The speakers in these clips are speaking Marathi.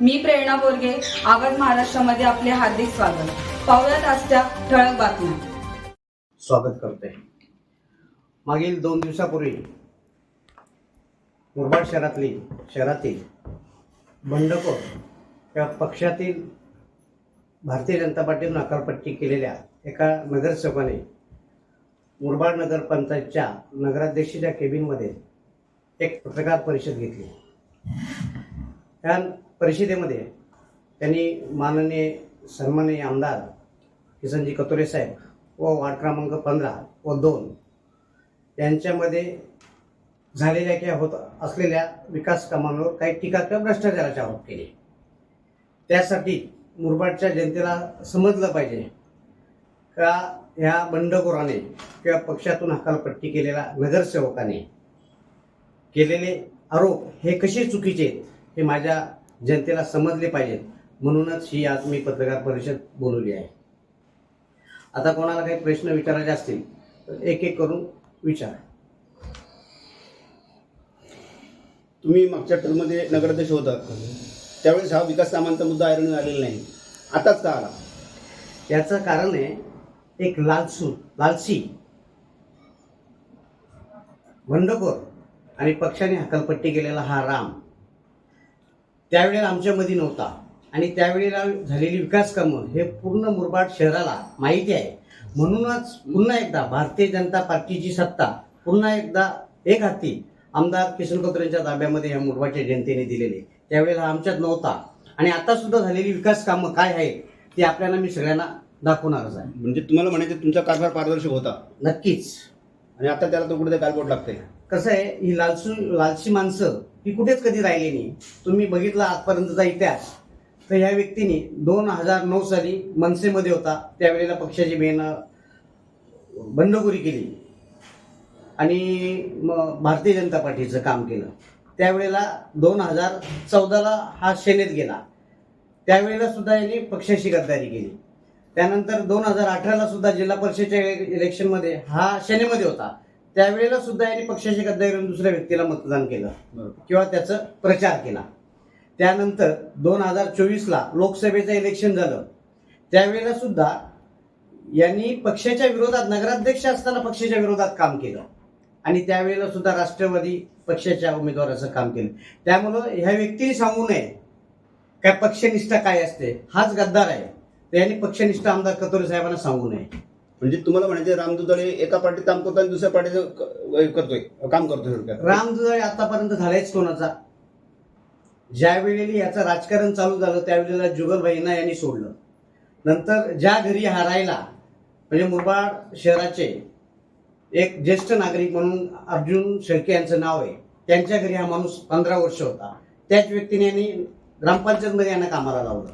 मी प्रेरणा बोरगे आवाज महाराष्ट्रामध्ये आपले हार्दिक स्वागत. पाहुयात आजच्या ठळक बातम्या. स्वागत करते. मागील दोन दिवसापूर्वी मुरबाड शहरातली शहरातील बंडखोर या पक्षातील भारतीय जनता पार्टीतून अकालपट्टी केलेल्या एका नगरसेवकाने मुरबाड नगरपंचायतच्या नगराध्यक्षाच्या केबिनमध्ये एक पत्रकार परिषद घेतली. त्या परिषदेमध्ये त्यांनी माननीय सन्माननीय आमदार किसनजी कतोरे साहेब व वार्ड क्रमांक पंधरा व दोन यांच्यामध्ये झालेल्या किंवा होत असलेल्या विकास कामांवर काही टीका किंवा भ्रष्टाचाराचे आरोप केले. त्यासाठी मुरबाडच्या जनतेला समजलं पाहिजे का ह्या बंडखोराने किंवा पक्षातून हकालपट्टी केलेल्या नगरसेवकाने केलेले आरोप हे कसे चुकीचे आहेत हे माझ्या जनतेला समजले पाहिजेत म्हणूनच ही आज मी पत्रकार परिषद बोलवली आहे. आता कोणाला काही प्रश्न विचारायचे असतील तर एक एक करून विचार. तुम्ही मागच्या टर्ममध्ये नगराध्यक्ष होता. त्यावेळेस हा विकास कामांचा मुद्दा ऐरणीवर आलेला नाही. आताच का आला? याचं कारण आहे एक लालसू लालसी. बंडखोर आणि पक्षाने हकालपट्टी केलेला हा राम. त्यावेळेला आमच्यामध्ये नव्हता. आणि त्यावेळेला झालेली विकास कामं हे पूर्ण मुरबाड शहराला माहिती आहे. म्हणूनच पुन्हा एकदा भारतीय जनता पार्टीची सत्ता पुन्हा एकदा एक हाती आमदार किशन कोत्रेंच्या ताब्यामध्ये ह्या मुरबाडच्या जनतेने दिलेली त्यावेळेला आमच्यात नव्हता. आणि आता सुद्धा झालेली विकास कामं काय आहेत ते आपल्याला मी सगळ्यांना दाखवणारच आहे. म्हणजे तुम्हाला म्हणायचं तुमचा कारभार पारदर्शक होता. नक्कीच. आणि आता त्याला तो कुठे गालबोट लागते कसं आहे ही लालसू लालशी माणसं ही कुठेच कधी राहिली नाही. तुम्ही बघितला आजपर्यंतचा इतिहास. तर ह्या व्यक्तीने दोन हजार नऊ साली मनसेमध्ये होता. त्यावेळेला पक्षाची बेनं बंडखोरी केली. आणि मग भारतीय जनता पार्टीचं काम केलं. त्यावेळेला दोन हजार चौदाला हा सेनेत गेला. त्यावेळेला सुद्धा यांनी पक्षाशी गद्दारी केली. त्यानंतर दोन हजार अठराला सुद्धा जिल्हा परिषदेच्या इलेक्शनमध्ये हा सेनेमध्ये होता. त्यावेळेला सुद्धा यांनी पक्षाशी गद्दारी दुसऱ्या व्यक्तीला मतदान केलं. किंवा त्याचा प्रचार केला. त्यानंतर दोन हजार चोवीसला लोकसभेचं इलेक्शन झालं. त्यावेळेला सुद्धा यांनी पक्षाच्या विरोधात नगराध्यक्ष असताना पक्षाच्या विरोधात काम केलं. आणि त्यावेळेला सुद्धा राष्ट्रवादी पक्षाच्या उमेदवाराचं काम केलं. त्यामुळं ह्या व्यक्तीने सांगू नये काय पक्षनिष्ठा काय असते हाच गद्दार आहे. तर यांनी पक्षनिष्ठ आमदार कतोरे साहेबांना सांगू नये. म्हणजे तुम्हाला म्हणायचं राम दुधाळे एका पार्टीत काम करतो आणि दुसऱ्या पार्टीचं करतोय काम करतोय थोडक्यात. राम दुधाळे आतापर्यंत झालायच कोणाचा? ज्या वेळेला याचं राजकारण चालू झालं त्यावेळेला जुगलभाईंना यांनी सोडलं. नंतर ज्या घरी हारायला म्हणजे मुरबाड शहराचे एक ज्येष्ठ नागरिक म्हणून अर्जुन शेळके यांचं नाव आहे त्यांच्या घरी हा माणूस पंधरा वर्ष होता. त्याच व्यक्तीने यांनी ग्रामपंचायतमध्ये यांना कामाला लावलं.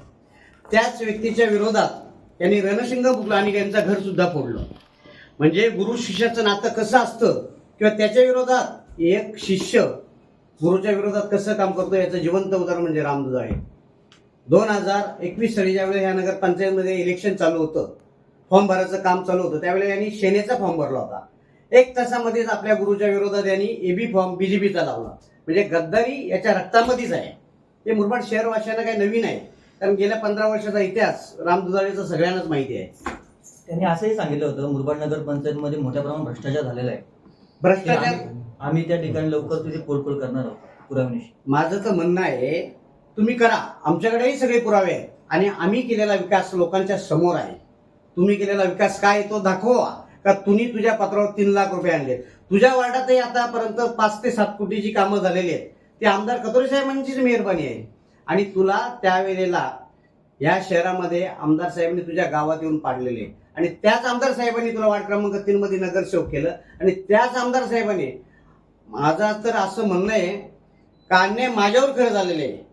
त्याच व्यक्तीच्या विरोधात यांनी रणशिंग फुकलं आणि त्यांचं घर सुद्धा फोडलं. म्हणजे गुरु शिष्याचं नातं कसं असतं किंवा त्याच्या विरोधात एक शिष्य गुरुच्या विरोधात कसं काम करतो याचं जिवंत उदाहरण म्हणजे रामदुजा आहे. दोन हजार एकवीस साली ज्यावेळेला ह्या नगरपंचायतमध्ये इलेक्शन चालू होतं फॉर्म भरायचं काम चालू होतं त्यावेळेला यांनी सेनेचा फॉर्म भरला होता. एक तासामध्येच आपल्या गुरुच्या विरोधात यांनी एबी फॉर्म बीजेपीचा लावला. म्हणजे गद्दारी याच्या रक्तामध्येच आहे. हे मुरबाड शहरवासियांना काही नवीन आहे. कारण गेल्या पंधरा वर्षाचा इतिहास रामदुजाळेचा सगळ्यांनाच माहिती आहे. त्यांनी असंही सांगितलं होतं मुरबाड नगर पंचायतमध्ये मोठ्या प्रमाणात भ्रष्टाचार झालेला आहे. भ्रष्टाचार आम्ही- आम्ही त्या ठिकाणी लवकर तुझी पोलपोल करणार आहोत पुराव्यानिशी. माझं तर म्हणणं आहे तुम्ही करा. आमच्याकडेही सगळे पुरावे आहेत. आणि आम्ही केलेला विकास लोकांच्या समोर आहे. तुम्ही केलेला विकास काय आहे तो दाखवा. का तुम्ही तुझ्या पत्रावर तीन लाख रुपये आणले तुझ्या वार्डातही आतापर्यंत पाच ते सात कोटीची कामं झालेली आहेत. ते आमदार कतोरे साहेबांचीच मेहरबानी आहे. आणि तुला त्यावेळेला या शहरामध्ये आमदार साहेबांनी तुझ्या गावात येऊन पाडलेले. आणि त्याच आमदार साहेबांनी तुला वार्ड क्रमांक तीन मध्ये नगरसेवक केलं. आणि त्याच आमदार साहेबांनी माझा तर असं म्हणणं आहे का अन्याय माझ्यावर खरं झालेले आहे.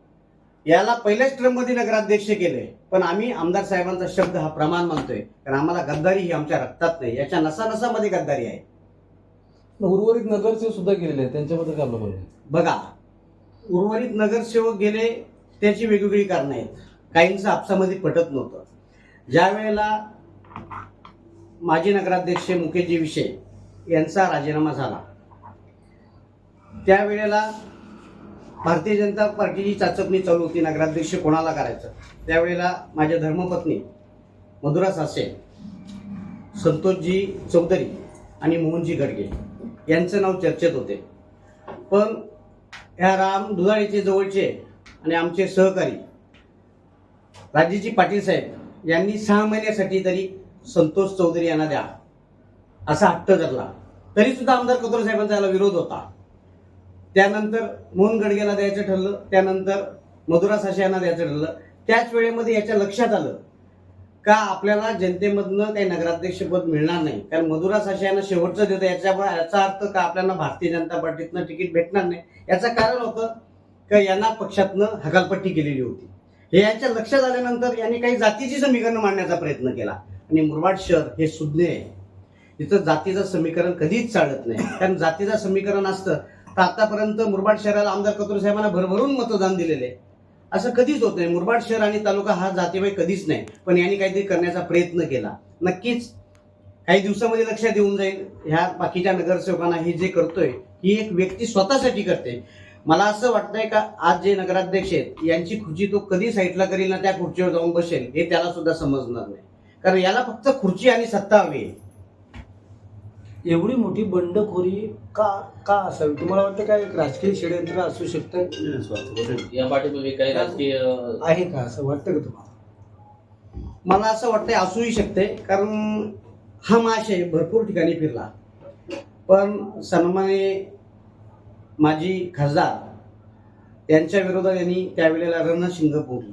याला पहिल्याच मध्ये नगराध्यक्ष केले. पण आम्ही आमदार साहेबांचा शब्द हा प्रमाण मानतोय. कारण आम्हाला गद्दारी ही आमच्या रक्तात नाही. याच्या नसा नसामध्ये गद्दारी आहे. उर्वरित नगरसेवक सुद्धा गेलेले त्यांच्याबद्दल काय? बघा उर्वरित नगरसेवक गेले त्याची वेगवेगळी कारणं आहेत. काहींचं आपसामध्ये पटत नव्हतं. ज्या वेळेला माजी नगराध्यक्ष मुकेशजी विषय यांचा राजीनामा झाला त्यावेळेला भारतीय जनता पार्टीची चाचपणी चालू होती नगराध्यक्ष कोणाला करायचं? त्यावेळेला माझ्या धर्मपत्नी मधुरा सासे संतोषजी चौधरी आणि मोहनजी गडगे यांचं नाव चर्चेत होते. पण ह्या राम दुधाळेचे जवळचे आणि आमचे सहकारी राजेजी पाटील साहेब यांनी सहा महिन्यासाठी तरी संतोष चौधरी यांना द्या असा हट्ट धरला. तरी सुद्धा आमदार कतोर साहेबांचा याला विरोध होता. त्यानंतर मोहन गडगेला द्यायचं ठरलं त्यानंतर मधुरा साशे यांना द्यायचं ठरलं. त्याच वेळेमध्ये याच्या लक्षात आलं का आपल्याला जनतेमधनं काही नगराध्यक्षपद मिळणार नाही. कारण मधुरा साशे यांना शेवटचं देतं. याच्या याचा अर्थ का आपल्याला भारतीय जनता पार्टीतनं तिकीट भेटणार नाही? याचं कारण होतं का यांना पक्षातनं हकालपट्टी केलेली होती. हे यांच्या लक्षात आल्यानंतर यांनी काही जातीची समीकरण मांडण्याचा प्रयत्न केला. आणि मुरबाड शहर हे सुज्ञ आहे. इथं जातीचं समीकरण कधीच चालत नाही. कारण जातीचं समीकरण असतं तर आतापर्यंत मुरबाड शहराला आमदार कतोर साहेबांना भरभरून मतदान दिलेले आहे. असं कधीच होत नाही. मुरबाड शहर आणि तालुका हा जातीबाई कधीच नाही. पण यांनी काहीतरी करण्याचा प्रयत्न केला. नक्कीच काही दिवसामध्ये लक्षात येऊन जाईल. ह्या बाकीच्या नगरसेवकांना हे जे करतोय ही एक व्यक्ती स्वतःसाठी करते. मला असं वाटतंय का आज जे नगराध्यक्ष आहेत यांची खुर्ची तो कधी साईडला करील ना त्या खुर्चीवर जाऊन बसेल हे त्याला सुद्धा समजणार नाही. कारण याला फक्त खुर्ची आणि सत्ता हवी आहे. एवढी मोठी बंडखोरी का का असावी? तुम्हाला वाटतं काय एक राजकीय षडयंत्र असू शकतं? या पाठीमागे काही राजकीय आहे का असं वाटतं का तुम्हाला? मला असं वाटतंय असूही शकते कारण हा महाशय भरपूर ठिकाणी फिरला. पण सन्माने माजी खासदार यांच्या विरोधात यांनी त्यावेळेला रणशिंग पोरलं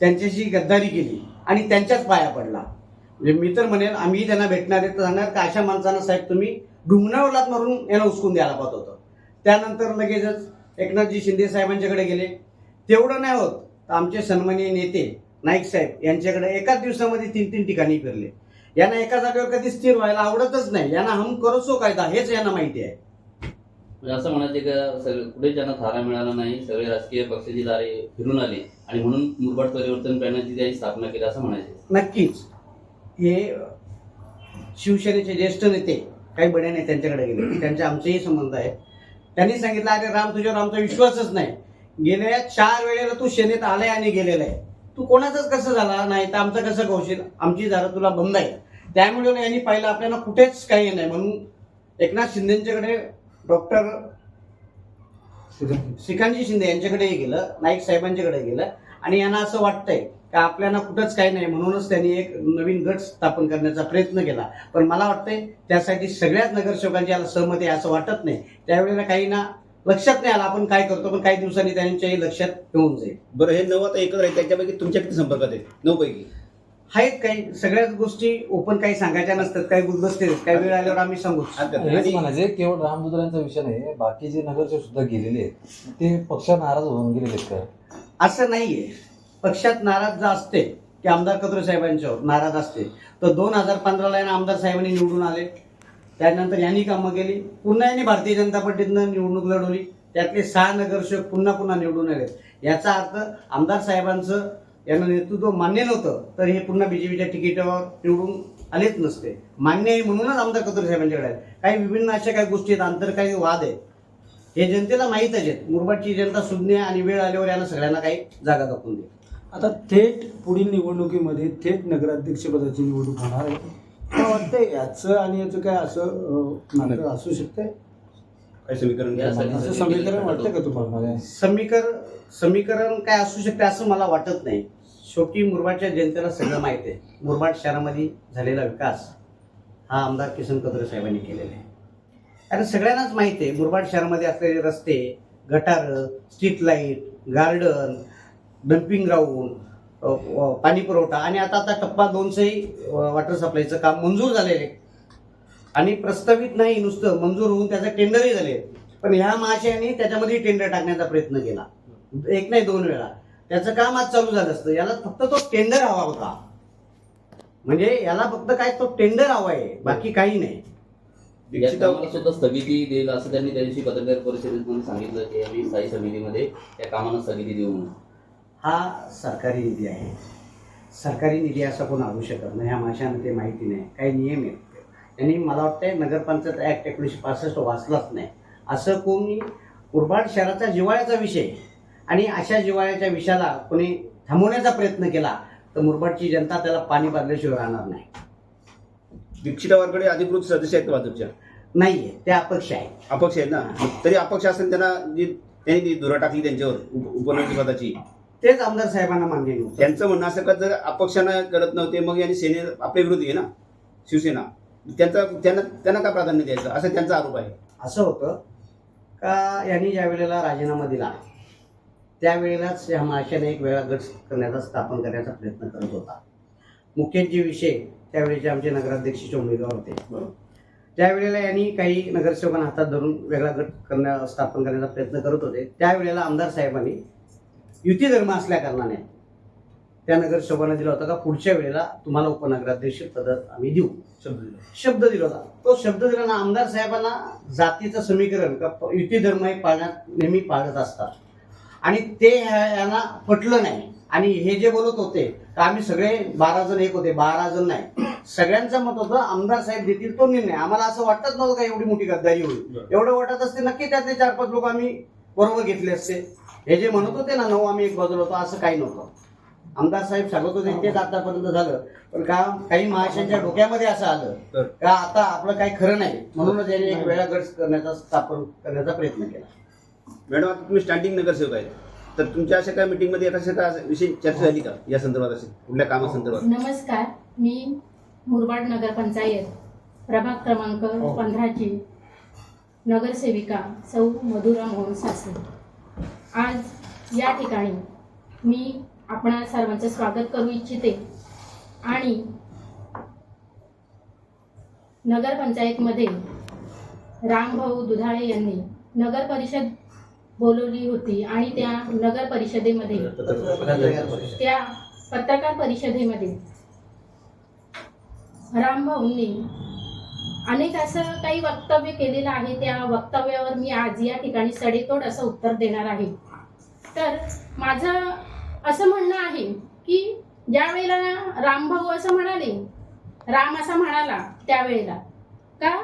त्यांच्याशी गद्दारी केली आणि त्यांच्याच पाया पडला. म्हणजे मी तर म्हणेल आम्ही त्यांना भेटणार आहे तर सांगणार का अशा माणसांना साहेब तुम्ही डुंगणावरलात मारून यांना उचकून द्यायला पाहत होतं. त्यानंतर लगेचच एकनाथजी शिंदे साहेबांच्याकडे गेले. तेवढं नाही होत तर आमचे सन्मानीय नेते नाईक साहेब यांच्याकडे एकाच दिवसामध्ये तीन तीन ठिकाणी फिरले. यांना एका जागेवर कधी स्थिर व्हायला आवडतच नाही. यांना हम करोसो कायदा हेच यांना माहिती आहे. म्हणजे असं म्हणायचे का सगळे कुठे त्यांना थारा मिळाला नाही सगळे राजकीय पक्षाची दारे फिरून आली आणि म्हणून मुरबाड परिवर्तन पॅनलची त्यांनी स्थापना केली असं म्हणायचे. नक्कीच. हे शिवसेनेचे ज्येष्ठ नेते काही बड्या नेत्यांच्याकडे गेले. त्यांचे आमचेही संबंध आहेत. त्यांनी सांगितलं अरे राम तुझ्यावर आमचा विश्वासच नाही. गेल्या चार वेळेला तू सेनेत आलाय आणि गेलेला आहे. तू कोणाचाच कसं झाला नाही तर आमचं कसं कौशील आमची दारं तुला बंद आहे. त्यामुळे यांनी पाहिलं आपल्याला कुठेच काही नाही. म्हणून एकनाथ शिंदेच्याकडे डॉक्टर श्रीकांतजी शिंदे यांच्याकडेही गेलं नाईक साहेबांच्याकडे गेलं. आणि यांना असं वाटतंय का आपल्याला कुठंच काही नाही म्हणूनच त्यांनी एक नवीन गट स्थापन करण्याचा प्रयत्न केला. पण मला वाटतंय त्यासाठी सगळ्याच नगरसेवकांची याला सहमती आहे असं वाटत नाही. त्यावेळेला काही ना लक्षात नाही आलं आपण काय करतो पण काही दिवसांनी त्यांच्याही लक्षात येऊन जाईल. बरं हे नऊ आता एकत्र आहे त्याच्यापैकी तुमच्या किती संपर्कात आहेत? नऊ पैकी आहेत काही सगळ्याच गोष्टी ओपन काही सांगायच्या नसतात काही गुलदस्ते आहेत. काही वेळ आल्यावर आम्ही सांगू. हेच म्हणायचे केवळ रामदुधारांचा विषय नाही बाकीचे नगरसेवक सुद्धा गेलेले आहेत ते पक्षात नाराज होऊन गेलेले आहेत का? असं नाहीये. पक्षात नाराज जर असते की आमदार कत्रे साहेबांच्यावर नाराज असते तर दोन हजार पंधराला यांना आमदार साहेबांनी निवडून आले. त्यानंतर यांनी कामं केली. पुन्हा यांनी भारतीय जनता पार्टीतनं निवडणूक लढवली. त्यातले सहा नगरसेवक पुन्हा पुन्हा निवडून आले याचा अर्थ आमदार साहेबांचं यांना नेतृत्व मान्य नव्हतं तर हे पुन्हा बीजेपीच्या तिकिटावर निवडून आलेच नसते. मान्य आहे म्हणूनच आमदार कत्रे साहेबांच्याकडे आहेत काही विभिन्न अशा काही गोष्टी आहेत आंतर काही वाद आहेत. हे जनतेला माहीतच आहेत. मुरबाडची जनता सुज्ञ आहे आणि वेळ आल्यावर यांना सगळ्यांना काही जागा दाखवून दे आता थेट पुढील निवडणुकीमध्ये थेट नगराध्यक्षपदाची निवडणूक होणार आहे. मला याचं आणि याचं काय असं असू शकतंय? काय समीकरण असं समीकरण वाटतं का तुम्हाला? म्हणजे समीकर समीकरण काय असू शकते असं मला वाटत नाही. शेवटी मुरबाडच्या जनतेला सगळं माहिती आहे. मुरबाड शहरामध्ये झालेला विकास हा आमदार किसन कत्रे साहेबांनी केलेला आहे. कारण सगळ्यांनाच माहिती आहे मुरबाड शहरामध्ये असलेले रस्ते गटार street light garden dumping ground पाणी पुरवठा आणि आता आता टप्पा दोनशेही वॉटर सप्लायचं काम मंजूर झालेलं आहे. आणि प्रस्तावित नाही नुसतं मंजूर होऊन त्याचं टेंडरही झाले पण ह्या महाशयाने त्याच्यामध्ये टेंडर टाकण्याचा प्रयत्न केला. एक नाही दोन वेळा. त्याचं काम आज चालू झालं असतं. याला फक्त तो टेंडर हवा होता. म्हणजे याला फक्त काय तो टेंडर हवा आहे बाकी काही नाही. या कामाला सुद्धा स्थगिती देईल असं त्यांनी त्या दिवशी पत्रकार परिषदेत सांगितलं की आम्ही स्थायी समितीमध्ये त्या कामांना स्थगिती देऊ म्हणून. हा सरकारी निधी आहे. सरकारी निधी असा कोण आणू शकत नाही ह्या माशांना ते माहिती नाही. काही नियम आहेत. त्यांनी मला वाटतंय नगरपंचायत ऍक्ट एकोणीसशे पासष्ट वाचलाच नाही. असं कोणी मुरबाड शहराचा जिव्हाळ्याचा विषय आणि अशा जिव्हाळ्याच्या विषयाला कोणी थांबवण्याचा प्रयत्न केला तर मुरबाडची जनता त्याला पाणी पाजल्याशिवाय राहणार नाही. दीक्षिता वारकडे अधिकृत सदस्य आहेत भाजपच्या? नाहीये ते अपक्ष आहे अपक्ष आहेत ना? तरी अपक्ष असताना त्यांना जी त्यांनी धुरा टाकली त्यांच्यावर उप- उपनगरपदाची तेच आमदार साहेबांना मान्य नव्हतं त्यांचं म्हणणं असं का जर अपक्षानं करत नव्हते मग यांनी सेने आपल्या विरोधी आहे ना? शिवसेना. त्यांचा त्यांना त्यांना का प्राधान्य द्यायचं? असं त्यांचा आरोप आहे. असं होतं का यांनी ज्या वेळेला राजीनामा दिला त्यावेळेलाच या महाशयाने एक वेळा गट करण्याचा स्थापन करण्याचा प्रयत्न करत होता. मुख्य जे विषय त्यावेळेचे आमचे नगराध्यक्षचे उमेदवार होते. त्यावेळेला यांनी काही नगरसेवकांना हातात धरून वेगळा गट करण्या स्थापन करण्याचा प्रयत्न करत होते. त्यावेळेला आमदार साहेबांनी युती धर्म असल्या कारणाने त्या नगरसेवकांना दिला होता का पुढच्या वेळेला तुम्हाला उपनगराध्यक्ष पद आम्ही देऊ. शब्द दिला होता. तो शब्द दिला ना आमदार साहेबांना जातीचं समीकरण का युती धर्म हे पाळण्यात नेहमी पाळत असतात. आणि ते यांना पटलं नाही. आणि हे जे बोलत होते का आम्ही सगळे बारा जण एक होते बारा जण नाही. सगळ्यांचं मत होतं आमदार साहेब देतील तो निर्णय. आम्हाला असं वाटत नव्हतं का एवढी मोठी गद्दारी होईल. एवढं वाटत असते नक्की त्यातले चार पाच लोक आम्ही बरोबर घेतले असते. हे जे म्हणत होते ना नऊ आम्ही एक बाजूला होतो असं काही नव्हतं. आमदार साहेब सांगत होते तेच आतापर्यंत झालं. पण का काही महाशयांच्या डोक्यामध्ये असं आलं का आता आपलं काही खरं नाही. म्हणूनच यांनी एक वेळा गट करण्याचा स्थापन करण्याचा प्रयत्न केला. मॅडम आता तुम्ही स्टँडिंग नगरसेवक आहेत. तर तुमच्या अशा काय मीटिंगमध्ये एका का विषयी चर्चा झाली का? या संदर्भात असेल कुठल्या कामासंदर्भात नमस्कार. मी मुरबाड नगरपंचायत प्रभाग क्रमांक पंधराची नगरसेविका सौ मधुरा मोहन सासे. आज या ठिकाणी मी आपणा सर्वांचं स्वागत करू इच्छिते आणि नगरपंचायतमध्ये रामभाऊ दुधाळे यांनी नगर परिषद बोलवली होती आणि त्या नगर परिषदेमध्ये. त्या पत्रकार परिषदेमध्ये. रामभाऊंनी अनेक असं काही वक्तव्य केलेलं आहे. त्या वक्तव्यावर मी आज या ठिकाणी सडेतोड असं उत्तर देणार आहे. तर माझं असं म्हणणं आहे की ज्या वेळेला रामभाऊ असं म्हणाले राम असा म्हणाला त्यावेळेला का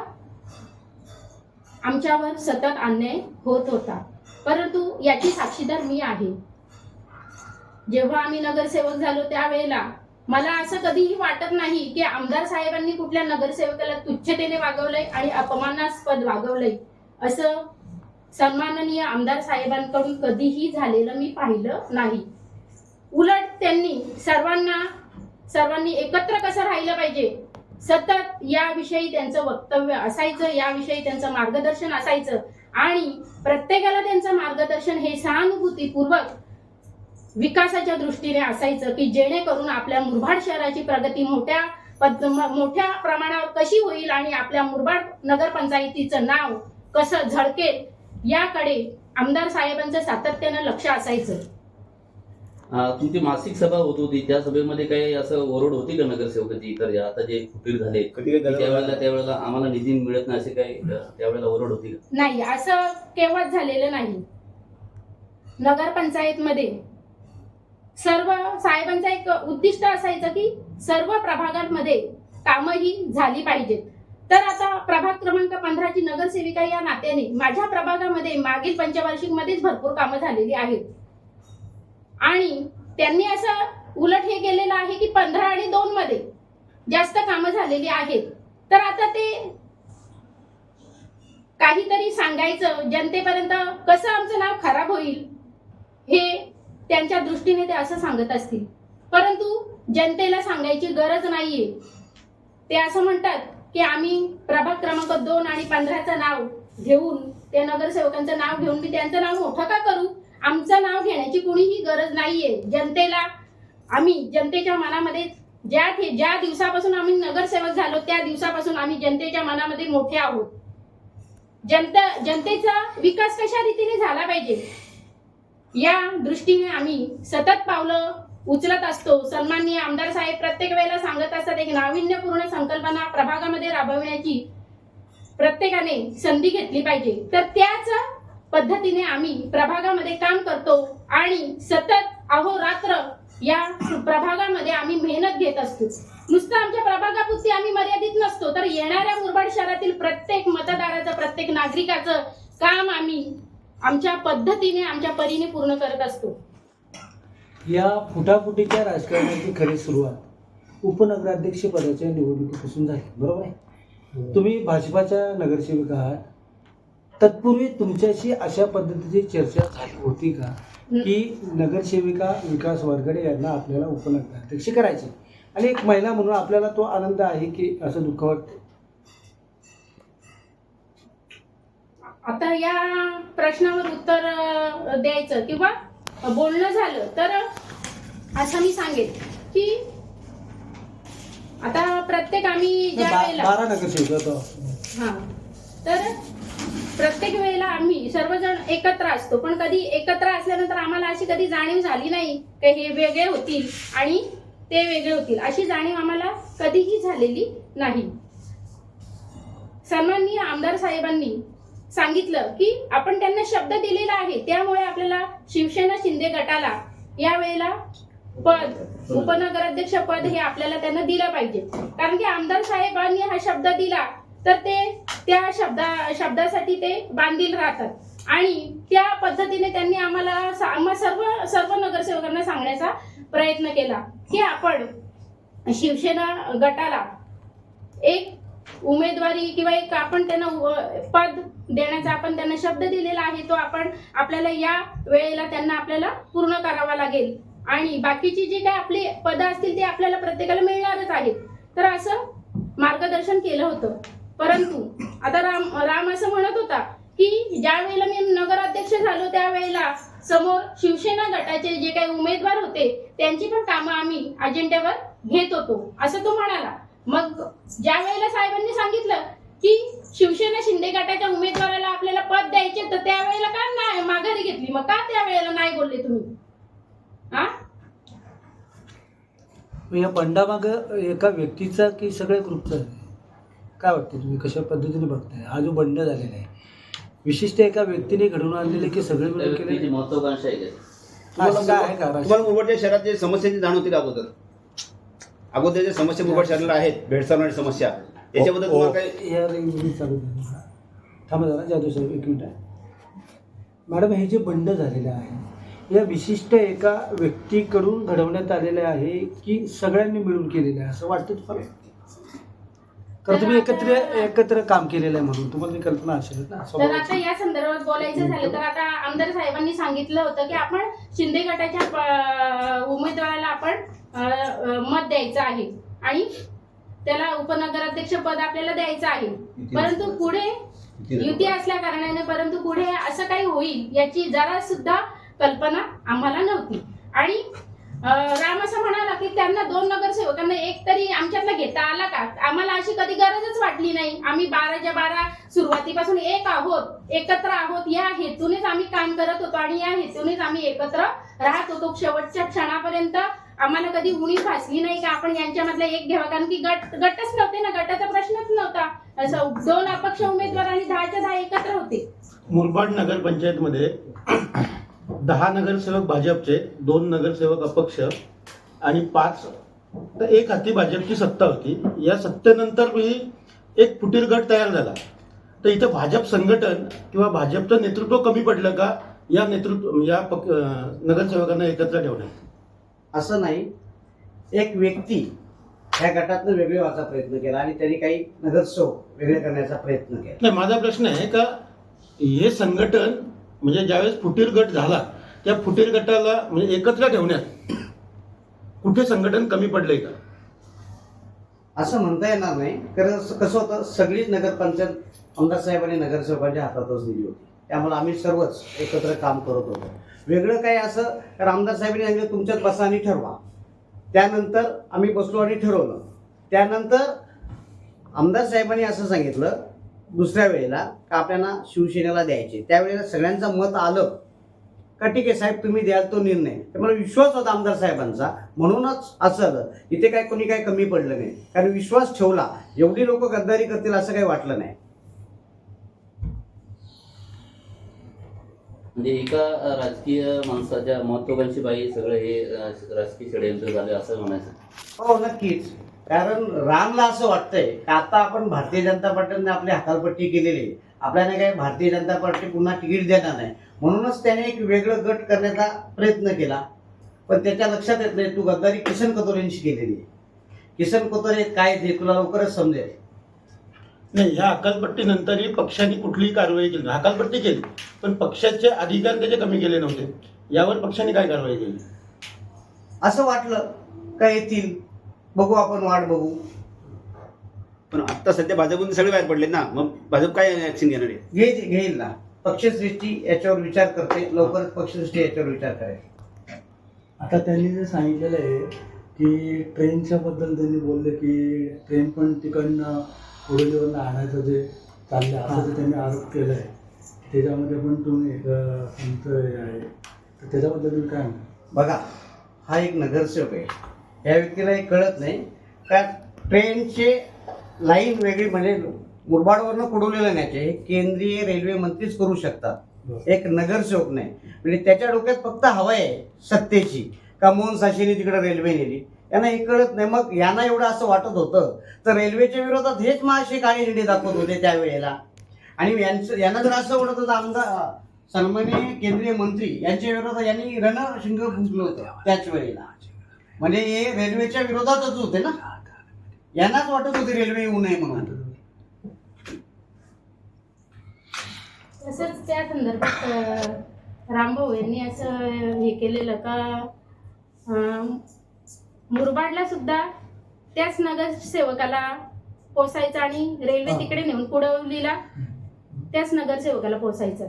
आमच्यावर सतत अन्याय होत होता. परंतु याची साक्षीदार मी आहे. जेव्हा आम्ही नगरसेवक झालो त्यावेळेला मला असं कधीही वाटत नाही की आमदार साहेबांनी कुठल्या नगरसेवकाला तुच्छतेने वागवलंय आणि अपमानास्पद वागवलंय. असं सन्माननीय आमदार साहेबांकडून कधीही झालेलं मी पाहिलं नाही. उलट त्यांनी सर्वांना सर्वांनी एकत्र कसं राहिलं पाहिजे? सतत याविषयी त्यांचं वक्तव्य असायचं याविषयी त्यांचं मार्गदर्शन असायचं. आणि प्रत्येकाला त्यांचं मार्गदर्शन हे सहानुभूतीपूर्वक विकासाच्या दृष्टीने असायचं की जेणेकरून आपल्या मुरबाड शहराची प्रगती मोठ्या पद मोठ्या प्रमाणावर कशी होईल आणि आपल्या मुरबाड नगरपंचायतीचं नाव कसं झळकेल याकडे आमदार साहेबांचं सातत्यानं लक्ष असायचं. तुमची मासिक सभा होत होती. त्या सभेमध्ये काही असं ओरड होती का नगरसेवकाची इतर या आता जे फुटीर झाले कधी काही गदारोळ त्यावेळेला? त्यावेळेला आम्हाला निधी मिळत नाही असे काही त्यावेळेला ओरड होती का? नाही असं केव्हाच झालेलं नाही. नगरपंचायतमध्ये सर्व साहेबांचा एक उद्दिष्ट असायचं की सर्व प्रभागांमध्ये कामं ही झाली पाहिजेत. तर आता प्रभाग क्रमांक पंधराची नगरसेविका या नात्याने माझ्या प्रभागामध्ये मागील पंचवार्षिक मध्येच भरपूर कामं झालेली आहेत. आणि त्यांनी असं उलट हे केलेलं आहे की पंधरा आणि दोन मध्ये जास्त कामं झालेली आहेत. तर आता ते काहीतरी सांगायचं जनतेपर्यंत कसं आमचं नाव खराब होईल हे त्यांच्या दृष्टीने ते असं सांगत असतील. परंतु जनतेला सांगायची गरज नाहीये. ते असं म्हणतात की आम्ही प्रभाग क्रमांक दोन आणि पंधराचं नाव घेऊन त्या नगरसेवकांचं नाव घेऊन मी त्यांचं नाव मोठं का करू? आमचं नाव घेण्याची कुणीही गरज नाहीये. जनतेला आम्ही जनतेच्या मनामध्ये ज्या ज्या दिवसापासून आम्ही नगरसेवक झालो त्या दिवसापासून आम्ही जनतेच्या मनामध्ये मोठे आहोत. जनता जनतेचा विकास कशा रीतीने झाला पाहिजे? या दृष्टीने आम्ही सतत पावलं उचलत असतो. सन्माननीय आमदार साहेब प्रत्येक वेळेला सांगत असतात एक नाविन्यपूर्ण संकल्पना प्रभागामध्ये राबविण्याची प्रत्येकाने संधी घेतली पाहिजे. तर त्याच पद्धतीने आम्ही प्रभागामध्ये काम करतो आणि सतत अहोरात्र या प्रभागामध्ये आम्ही मेहनत घेत असतो. नुसतं आमच्या प्रभागापुरती आम्ही मर्यादित नसतो तर येणाऱ्या मुरबाड शहरातील प्रत्येक मतदाराचं प्रत्येक नागरिकाचं काम आम्ही आमच्या पद्धतीने आमच्या परीने पूर्ण करत असतो. या फुटाफुटीच्या राजकारणाची खरी सुरुवात उपनगराध्यक्ष पदाच्या निवडणुकीपासून झाली बरोबर आहे? तुम्ही भाजपाच्या नगरसेविका आहात. तत्पूर्वी तुमच्याशी अशा पद्धतीची चर्चा झाली होती का? की नगरसेविका विकास वारगडे यांना आपल्याला उपनगराध्यक्ष करायचे. आणि एक महिला म्हणून आपल्याला तो आनंद आहे की असं दुःख वाटतं आता या प्रश्नावर उत्तर अ, द्यायचं किंवा बोलणं झालं तर असं मी सांगेन की आता प्रत्येक आम्ही ज्या बा- वेळेला बारा नगरसेविका तो हा. तर प्रत्येक वेळेला आम्ही सर्वजण एकत्र असतो. पण कधी एकत्र असल्यानंतर आम्हाला अशी कधी जाणीव झाली नाही की हे वेगळे होतील आणि ते वेगळे होतील. अशी जाणीव आम्हाला कधीही झालेली नाही. सन्माननीय आमदार साहेबांनी सांगितलं की आपण त्यांना शब्द दिलेला आहे. त्यामुळे आपल्याला शिवसेना शिंदे गटाला या वेळेला पद उपनगराध्यक्ष पद हे आपल्याला त्यांना दिलं पाहिजे. कारण की आमदार साहेबांनी हा शब्द दिला तर ते त्या शब्दा शब्दासाठी ते बांधील राहतात. आणि त्या पद्धतीने त्यांनी आम्हाला आम्हा सर्व सर्व नगरसेवकांना सांगण्याचा प्रयत्न केला. की आपण शिवसेना गटाला एक उमेदवारी किंवा एक आपण त्यांना पद देण्याचा आपण त्यांना शब्द दिलेला आहे तो आपण आपल्याला या वेळेला त्यांना आपल्याला पूर्ण करावा लागेल. आणि बाकीची जी काही आपली पदं असतील ते आपल्याला प्रत्येकाला मिळणारच आहेत. तर असं मार्गदर्शन केलं होतं. परंतु आता राम राम असं म्हणत होता की ज्या वेळेला मी नगराध्यक्ष झालो त्यावेळेला समोर शिवसेना गटाचे जे काही उमेदवार होते त्यांची पण कामं आम्ही अजेंड्यावर घेत होतो. असं तो म्हणाला. मग ज्या वेळेला साहेबांनी सांगितलं की शिवसेना शिंदे गटाच्या उमेदवाराला आपल्याला पद द्यायचे तर त्यावेळेला का नाही माघारी घेतली? मग का त्यावेळेला नाही बोलले तुम्ही? हा? मग या एका व्यक्तीचा की सगळ्या ग्रुपचा? काय वाटतं तुम्ही? कशा पद्धतीने बघताय? हा जो बंड झालेला आहे विशिष्ट एका व्यक्तीने घडवून आणलेले की सगळे मिळून व्यक्तीची केले? महत्वाकांक्षा आहे का? असं काय आहे का? तुम्हाला मुरबाडच्या शहरात समस्यांची जाण होती का अगोदर. अगोदर ज्या समस्या मुरबाड शहराला आहेत भेडसावणाऱ्या समस्या. याच्याबद्दल हो, तुम्हाला काही या चालू. थांबा जरा जाधव साहेब एक मिनिट. मॅडम हे जे बंड झालेलं आहे या विशिष्ट एका व्यक्तीकडून घडवण्यात आलेलं आहे की सगळ्यांनी मिळून केलेलं आहे? असं वाटतं तुम्हाला? तर तुम्ही एकत्र एकत्र काम केलेलं आहे म्हणून. तुम्हाला ती कल्पना असेल ना? तर आता. या संदर्भात बोलायचं झालं तर आता आमदार साहेबांनी सांगितलं होतं की आपण शिंदे गटाच्या उमेदवाराला आपण अ, अ, मत द्यायचं आहे. आणि त्याला उपनगराध्यक्ष पद आपल्याला द्यायचं आहे. परंतु पुढे युती असल्या कारणाने परंतु पुढे असं काही होईल याची जरा सुद्धा कल्पना आम्हाला नव्हती. आणि राम असं म्हणाला की त्यांना दोन नगरसेवकांना एक तरी आमच्यातला घेता आला का? आम्हाला अशी कधी गरजच वाटली नाही. आम्ही बाराच्या बारा सुरुवातीपासून एक आहोत एकत्र आहोत. या हेतूनेच आम्ही काम करत होतो आणि या हेतूनेच आम्ही एकत्र राहत होतो. शेवटच्या क्षणापर्यंत आम्हाला कधी उणी भासली नाही का? आपण यांच्यामधला एक घ्यावा. कारण की गट गटच नव्हते ना. गटाचा प्रश्नच नव्हता. असं दोन अपक्ष उमेदवार आणि दहाच्या दहा एकत्र होते. मुरबाड नगरपंचायतमध्ये दहा नगरसेवक भाजपचे दोन नगरसेवक अपक्ष आणि पाच तर एक हाती भाजपची सत्ता होती. या सत्तेनंतर मी एक फुटीर गट तयार झाला. तर इथं भाजप संघटन किंवा भाजपचं नेतृत्व कमी पडलं का या नेतृत्व या पक नगरसेवकांना एकत्र ठेवण्यात असं नाही. एक व्यक्ती ह्या गटातनं वेगळे व्हायचा प्रयत्न केला आणि त्यांनी काही नगरसेवक वेगळे करण्याचा प्रयत्न केला. नाही माझा प्रश्न आहे का हे संघटन म्हणजे ज्यावेळेस फुटीर गट झाला त्या फुटीर गटाला म्हणजे एकत्र ठेवण्यात कुठे संघटन कमी पडले का? असं म्हणता येणार नाही. कारण असं कसं होतं सगळीच नगरपंचायत आमदार साहेबांनी नगरसेवकांच्या हातातच दिली होती. त्यामुळे आम्ही सर्वच एकत्र काम करत होतो. वेगळं काय असं तर आमदार साहेबांनी सांगितलं तुमच्यात बसा आणि ठरवा. त्यानंतर आम्ही बसलो आणि ठरवलं. त्यानंतर आमदार साहेबांनी असं सांगितलं दुसऱ्या वेळेला का आपल्याला शिवसेनेला द्यायचे. त्यावेळेला सगळ्यांचं मत आलं. का ठीक आहे साहेब तुम्ही द्याल तो निर्णय. तर मला विश्वास होता आमदार साहेबांचा. म्हणूनच असं झालं. इथे काय कोणी काय कमी पडलं नाही. कारण विश्वास ठेवला. एवढी लोक गद्दारी करतील असं काही वाटलं नाही. म्हणजे एका राजकीय माणसाच्या महत्वाकांक्षी बाई सगळं हे राजकीय षडयंत्र झाले असं म्हणायचं. हो नक्कीच. कारण रामला असं वाटतंय का आता आपण भारतीय जनता पार्टीने आपली हकालपट्टी केलेली आहे. आपल्याला काय भारतीय जनता पार्टी पुन्हा तिकीट देणार नाही. म्हणूनच त्याने एक वेगळं गट करण्याचा प्रयत्न केला. पण त्याच्या लक्षात येत नाही तू गद्दारी किसन कतोरेंशी केलेली आहे. किसन कतोरे काय ते तुला लवकरच समजेल. नाही ह्या हकालपट्टीनंतरही पक्षाने कुठलीही कारवाई केली नाही. हकालपट्टी केली पण पक्षाचे अधिकार त्याचे कमी केले नव्हते. यावर पक्षाने काय कारवाई केली? असं वाटलं का येतील? बघू आपण वाट बघू. पण आता सध्या भाजपमध्ये सगळे बाहेर पडले ना मग भाजप काय ऍक्शन घेणार आहे? घेईल घेईल ना. पक्षसृष्टी याच्यावर विचार करते लवकरच पक्षसृष्टी याच्यावर विचार करेल आता त्यांनी जे सांगितलेलं आहे की ट्रेनच्या बद्दल त्यांनी बोलले की ट्रेन पण तिकडनं पुढेलीवरनं आणायचं जे चाललं असं जे त्यांनी आरोप केला आहे त्याच्यामध्ये पण तुम्ही तुमचं हे आहे. तर त्याच्याबद्दल तुम्ही काय म्हणता बघा हा एक नगरसेवक आहे. या व्यक्तीला हे कळत नाही. का ट्रेनचे लाईन वेगळी म्हणजे मुरबाडवरनं कुडवलेलं न्यायचे हे केंद्रीय रेल्वे मंत्रीच करू शकतात. एक नगरसेवक नाही. म्हणजे त्याच्या डोक्यात फक्त हवा आहे सत्तेची. का मोहन साशेने तिकडे रेल्वे नेली? यांना हे कळत नाही. मग यांना एवढं असं वाटत होतं. तर रेल्वेच्या विरोधात हेच महाशे काळे झेंडे दाखवत होते त्यावेळेला आणि यांचं यांना जर असं वाटत होतं आमदार सन्माननीय केंद्रीय मंत्री यांच्या विरोधात यांनी रणशिंग फुंकलं होतं त्याच वेळेला. म्हणजे हे रेल्वेच्या विरोधातच होते ना? यांनाच वाटत होते रेल्वे येऊ नये म्हणून. तसंच त्या संदर्भात रामभाऊ यांनी असं हे केलेलं का अं, मुरबाडला सुद्धा त्याच नगरसेवकाला पोसायचं आणि रेल्वे तिकडे नेऊन कुडवलीला त्याच नगरसेवकाला पोसायचं.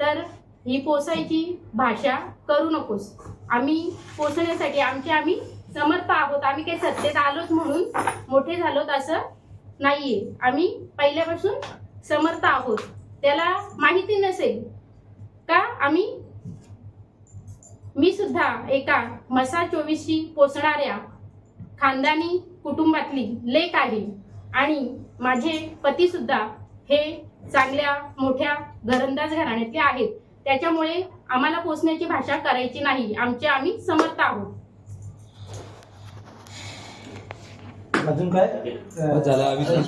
तर ही पोसायची भाषा करू नकोस. आम्ही पोसण्यासाठी आमचे आम्ही समर्थ आहोत. आम्ही काही सत्तेत आलोच म्हणून मोठे झालोत असं नाहीये. आम्ही पहिल्यापासून समर्थ आहोत. त्याला माहिती नसेल का आम्ही? मी सुद्धा एका मसा चोवीसशी पोसणाऱ्या खानदानी कुटुंबातली लेक आहे. आणि माझे पती सुद्धा हे चांगल्या मोठ्या घरंदाज घराण्यातले आहेत. त्याच्यामुळे आम्हाला पोचण्याची भाषा करायची नाही. आमचे आम्ही समर्थ आहोत. अजून काय? झाला.